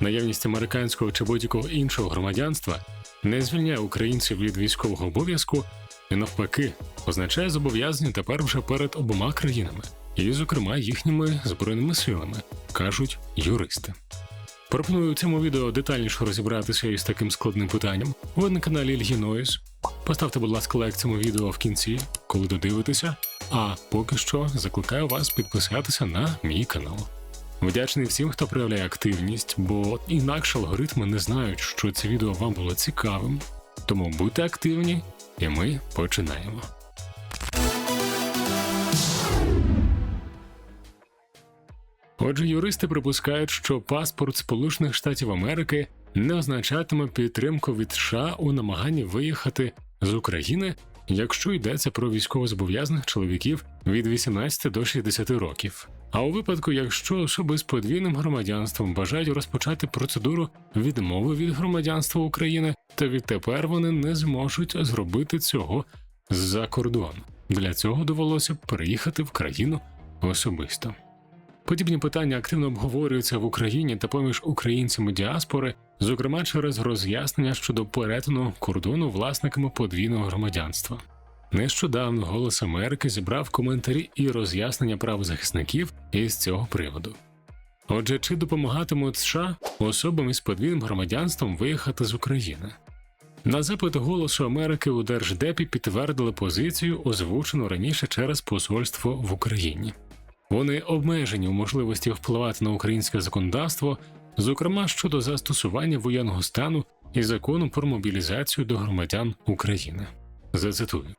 Наявність американського чи будь-якого іншого громадянства не звільняє українців від військового обов'язку і навпаки означає зобов'язання тепер вже перед обома країнами, і, зокрема, їхніми збройними силами, кажуть юристи. Пропоную у цьому відео детальніше розібратися із таким складним питанням. Ви на каналі Ільгінойс. Поставте, будь ласка, лайк цьому відео в кінці, коли додивитеся. А поки що закликаю вас підписатися на мій канал. Вдячний всім, хто проявляє активність, бо інакше алгоритми не знають, що це відео вам було цікавим. Тому будьте активні, і ми починаємо. Отже, юристи припускають, що паспорт Сполучених Штатів Америки не означатиме підтримку від США у намаганні виїхати з України, якщо йдеться про військовозобов'язаних чоловіків від 18 до 60 років. А у випадку, якщо особи з подвійним громадянством бажають розпочати процедуру відмови від громадянства України, то відтепер вони не зможуть зробити цього з-за кордону. Для цього довелося переїхати в країну особисто. Подібні питання активно обговорюються в Україні та поміж українцями діаспори, зокрема через роз'яснення щодо перетину кордону власниками подвійного громадянства. Нещодавно Голос Америки зібрав коментарі і роз'яснення правозахисників із цього приводу. Отже, чи допомагатимуть США особам із подвійним громадянством виїхати з України? На запит Голосу Америки у Держдепі підтвердили позицію, озвучену раніше через посольство в Україні. Вони обмежені у можливості впливати на українське законодавство, зокрема щодо застосування воєнного стану і закону про мобілізацію до громадян України. Зацитую.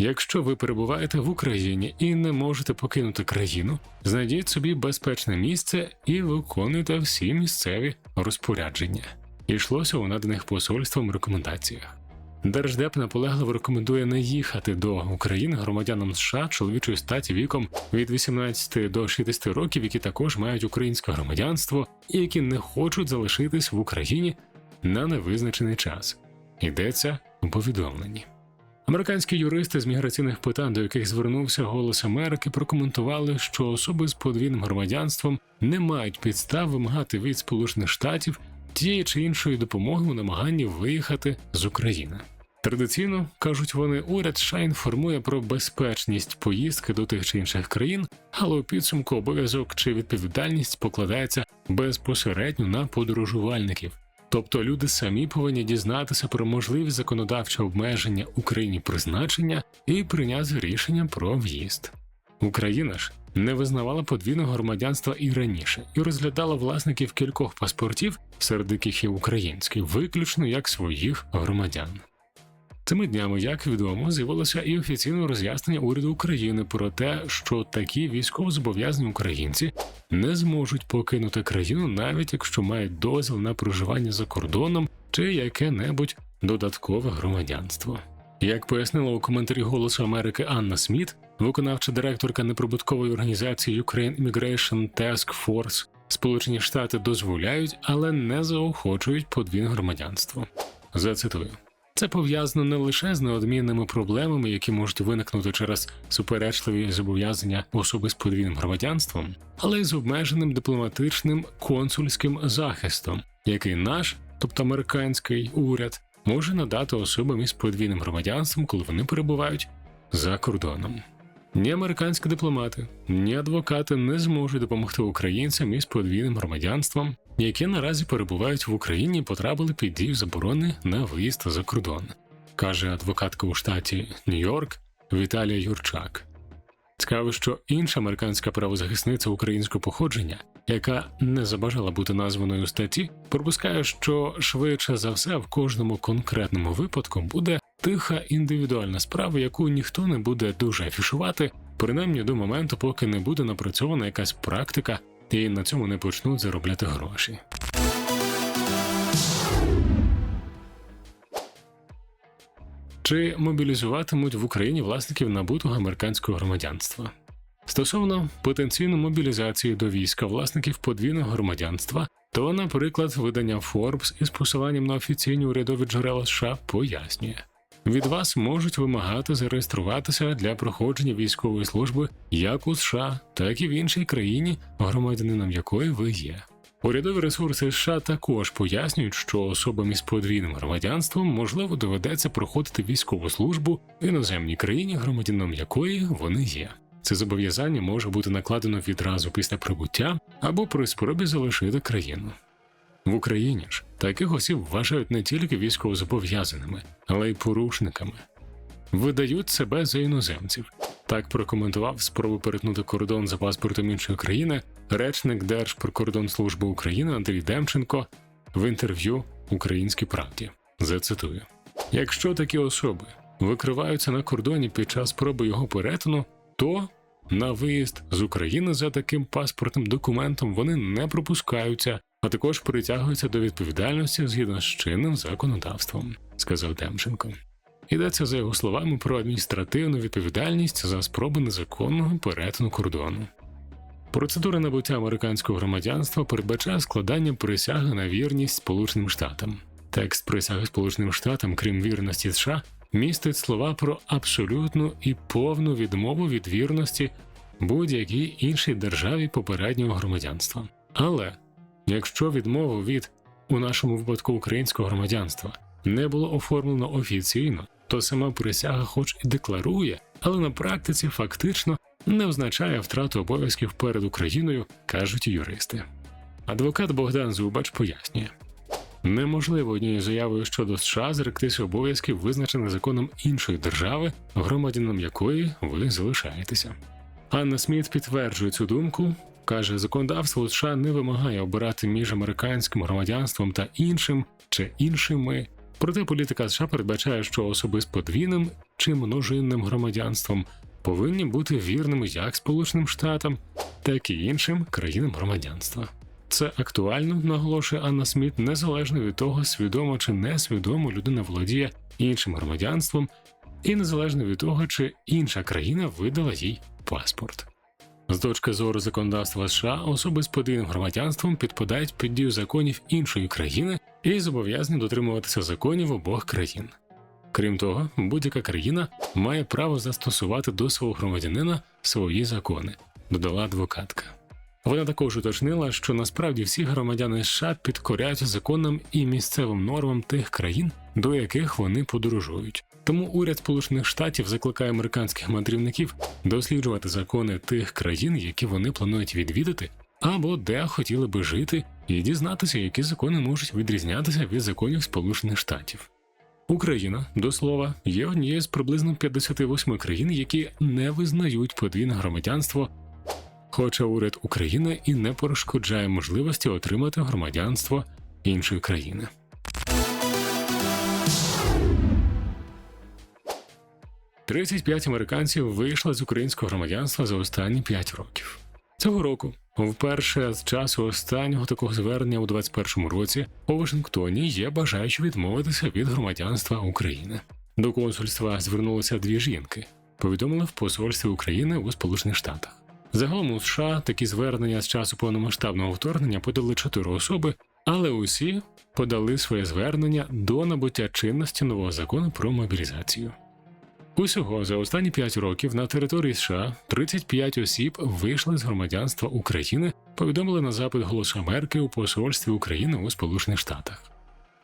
Якщо ви перебуваєте в Україні і не можете покинути країну, знайдіть собі безпечне місце і виконуйте всі місцеві розпорядження. Йшлося у наданих посольством рекомендаціях. Держдеп наполегливо рекомендує не їхати до України громадянам США чоловічої статі віком від 18 до 60 років, які також мають українське громадянство і які не хочуть залишитись в Україні на невизначений час. Йдеться у повідомленні. Американські юристи з міграційних питань, до яких звернувся Голос Америки, прокоментували, що особи з подвійним громадянством не мають підстав вимагати від Сполучених Штатів тієї чи іншої допомоги у намаганні виїхати з України. Традиційно кажуть вони, уряд США інформує про безпечність поїздки до тих чи інших країн, але у підсумку обов'язок чи відповідальність покладається безпосередньо на подорожувальників. Тобто люди самі повинні дізнатися про можливі законодавчі обмеження Україні призначення і прийняти рішення про в'їзд. Україна ж не визнавала подвійного громадянства і раніше, і розглядала власників кількох паспортів, серед яких є український, виключно як своїх громадян. Цими днями, як відомо, з'явилося і офіційне роз'яснення уряду України про те, що такі військовозобов'язані українці не зможуть покинути країну, навіть якщо мають дозвіл на проживання за кордоном чи яке-небудь додаткове громадянство. Як пояснила у коментарі Голосу Америки Анна Сміт, виконавча директорка неприбуткової організації Ukraine Immigration Task Force, Сполучені Штати дозволяють, але не заохочують подвійне громадянство. Зацитую. Це пов'язано не лише з неодмінними проблемами, які можуть виникнути через суперечливі зобов'язання особи з подвійним громадянством, але й з обмеженим дипломатичним консульським захистом, який наш, тобто американський уряд, може надати особам із подвійним громадянством, коли вони перебувають за кордоном. Ні американські дипломати, ні адвокати не зможуть допомогти українцям із подвійним громадянством, які наразі перебувають в Україні потрапили під дію заборони на виїзд за кордон, каже адвокатка у штаті Нью-Йорк Віталія Юрчак. Цікаво, що інша американська правозахисниця українського походження, яка не забажала бути названою у статті, припускає, що швидше за все в кожному конкретному випадку буде тиха індивідуальна справа, яку ніхто не буде дуже афішувати, принаймні до моменту, поки не буде напрацьована якась практика і на цьому не почнуть заробляти гроші. Чи мобілізуватимуть в Україні власників набутого американського громадянства? Стосовно потенційної мобілізації до війська власників подвійного громадянства, то, наприклад, видання Forbes із посиланням на офіційні урядові джерела США пояснює. Від вас можуть вимагати зареєструватися для проходження військової служби як у США, так і в іншій країні, громадянином якої ви є. Урядові ресурси США також пояснюють, що особам із подвійним громадянством можливо доведеться проходити військову службу в іноземній країні, громадянином якої вони є. Це зобов'язання може бути накладено відразу після прибуття або при спробі залишити країну. В Україні ж таких осіб вважають не тільки військовозобов'язаними, але й порушниками. Видають себе за іноземців. Так прокоментував спробу перетнути кордон за паспортом іншої країни речник Держприкордонслужби України Андрій Демченко в інтерв'ю Українській правді. Зацитую: якщо такі особи викриваються на кордоні під час спроби його перетину, то на виїзд з України за таким паспортним документом вони не пропускаються, а також притягуються до відповідальності згідно з чинним законодавством, сказав Демченко. Йдеться за його словами про адміністративну відповідальність за спроби незаконного перетину кордону. Процедура набуття американського громадянства передбачає складання присяги на вірність Сполученим Штатам. Текст присяги Сполученим Штатам, крім вірності США, містить слова про абсолютну і повну відмову від вірності будь-якій іншій державі попереднього громадянства. Але якщо відмову від у нашому випадку українського громадянства не було оформлено офіційно, то сама присяга, хоч і декларує, але на практиці фактично не означає втрату обов'язків перед Україною, кажуть юристи. Адвокат Богдан Зубач пояснює. Неможливо однією заявою щодо США зректися обов'язків, визначених законом іншої держави, громадянином якої ви залишаєтеся. Анна Сміт підтверджує цю думку. Каже, законодавство США не вимагає обирати між американським громадянством та іншим чи іншими. Проте політика США передбачає, що особи з подвійним чи множинним громадянством повинні бути вірними як Сполученим Штатам, так і іншим країнам громадянства. Це актуально, наголошує Анна Сміт, незалежно від того, свідомо чи несвідомо людина володіє іншим громадянством, і незалежно від того, чи інша країна видала їй паспорт. З точки зору законодавства США, особи з подвійним громадянством підпадають під дію законів іншої країни і зобов'язані дотримуватися законів обох країн. Крім того, будь-яка країна має право застосувати до свого громадянина свої закони, додала адвокатка. Вона також уточнила, що насправді всі громадяни США підкоряються законам і місцевим нормам тих країн, до яких вони подорожують. Тому уряд Сполучених Штатів закликає американських мандрівників досліджувати закони тих країн, які вони планують відвідати, або де хотіли би жити, і дізнатися, які закони можуть відрізнятися від законів Сполучених Штатів. Україна, до слова, є однією з приблизно 58 країн, які не визнають подвійне громадянство, хоча уряд України і не перешкоджає можливості отримати громадянство іншої країни. Тридцять п'ять американців вийшли з українського громадянства за останні 5 років. Цього року, вперше з часу останнього такого звернення у 21-му році, у Вашингтоні є бажаючі відмовитися від громадянства України. До консульства звернулися дві жінки, повідомили в посольстві України у Сполучених Штатах. Загалом у США такі звернення з часу повномасштабного вторгнення подали чотири особи, але усі подали своє звернення до набуття чинності нового закону про мобілізацію. Усього за останні 5 років на території США 35 осіб вийшли з громадянства України, повідомили на запит Голосу Америки у посольстві України у Сполучених Штатах.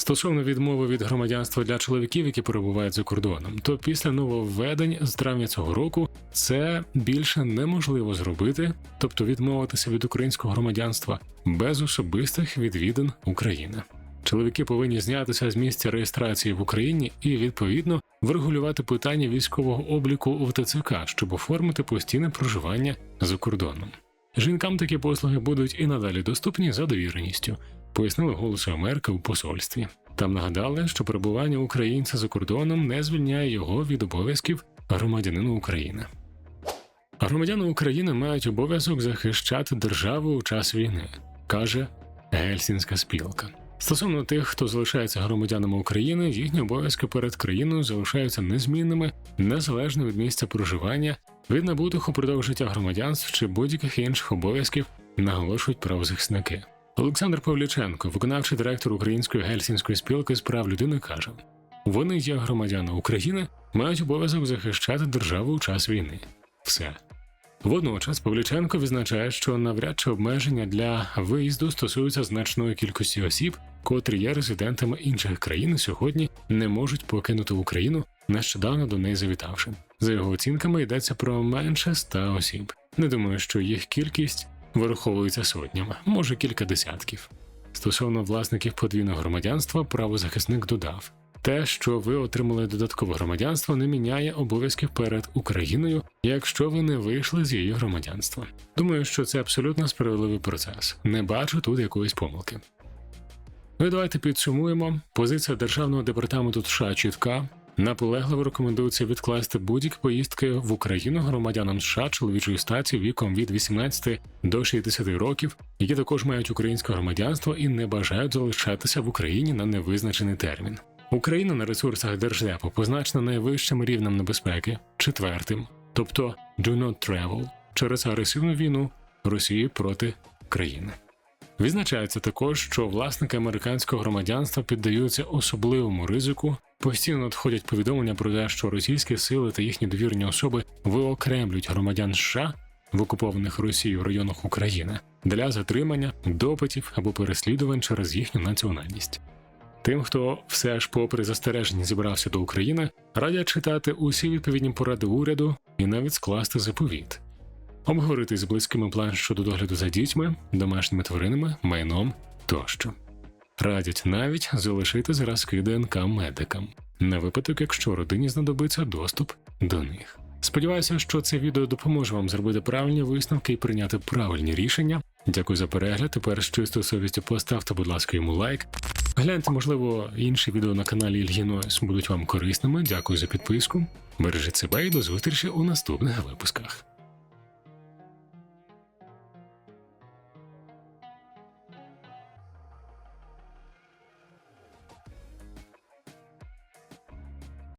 Стосовно відмови від громадянства для чоловіків, які перебувають за кордоном, то після нововведень з травня цього року це більше неможливо зробити, тобто відмовитися від українського громадянства без особистих відвідин України. Чоловіки повинні знятися з місця реєстрації в Україні і відповідно врегулювати питання військового обліку в ТЦК, щоб оформити постійне проживання за кордоном. Жінкам такі послуги будуть і надалі доступні за довіреністю, пояснили голосу Америки у посольстві. Там нагадали, що перебування українця за кордоном не звільняє його від обов'язків громадянина України. Громадяни України мають обов'язок захищати державу у час війни, каже Гельсінська спілка. Стосовно тих, хто залишається громадянами України, їхні обов'язки перед країною залишаються незмінними, незалежно від місця проживання, від набутих упродовж життя громадянств чи будь-яких інших обов'язків, наголошують правозахисники. Олександр Павліченко, виконавчий директор Української гельсінської спілки з прав людини, каже: вони є громадяни України, мають обов'язок захищати державу у час війни. Все. Водночас Павліченко відзначає, що навряд чи обмеження для виїзду стосуються значної кількості осіб, котрі є резидентами інших країн і сьогодні не можуть покинути Україну, нещодавно до неї завітавши. За його оцінками йдеться про менше ста осіб. Не думаю, що їх кількість вираховується сотнями, може кілька десятків. Стосовно власників подвійного громадянства, правозахисник додав. Те, що ви отримали додаткове громадянство, не міняє обов'язків перед Україною, якщо ви не вийшли з її громадянства. Думаю, що це абсолютно справедливий процес. Не бачу тут якоїсь помилки. Ну і давайте підсумуємо. Позиція державного департаменту США чітка. Наполегливо рекомендується відкласти будь-які поїздки в Україну громадянам США чоловічої статі віком від 18 до 60 років, які також мають українське громадянство і не бажають залишатися в Україні на невизначений термін. Україна на ресурсах Держдепу позначена найвищим рівнем небезпеки четвертим, тобто «do not travel» через агресивну війну Росії проти країни. Відзначається також, що власники американського громадянства піддаються особливому ризику. Постійно надходять повідомлення про те, що російські сили та їхні довірні особи виокремлюють громадян США в окупованих Росією районах України для затримання, допитів або переслідувань через їхню національність. Тим, хто все ж, попри застереження, зібрався до України, радять читати усі відповідні поради уряду і навіть скласти заповіт обговорити з близькими план щодо догляду за дітьми, домашніми тваринами, майном тощо. Радять навіть залишити зразки ДНК медикам на випадок, якщо родині знадобиться доступ до них. Сподіваюся, що це відео допоможе вам зробити правильні висновки і прийняти правильні рішення. Дякую за перегляд. Тепер з чистою совістю поставте, будь ласка, йому лайк. Гляньте, можливо, інші відео на каналі Ільгінойс будуть вам корисними. Дякую за підписку. Бережіть себе і до зустрічі у наступних випусках.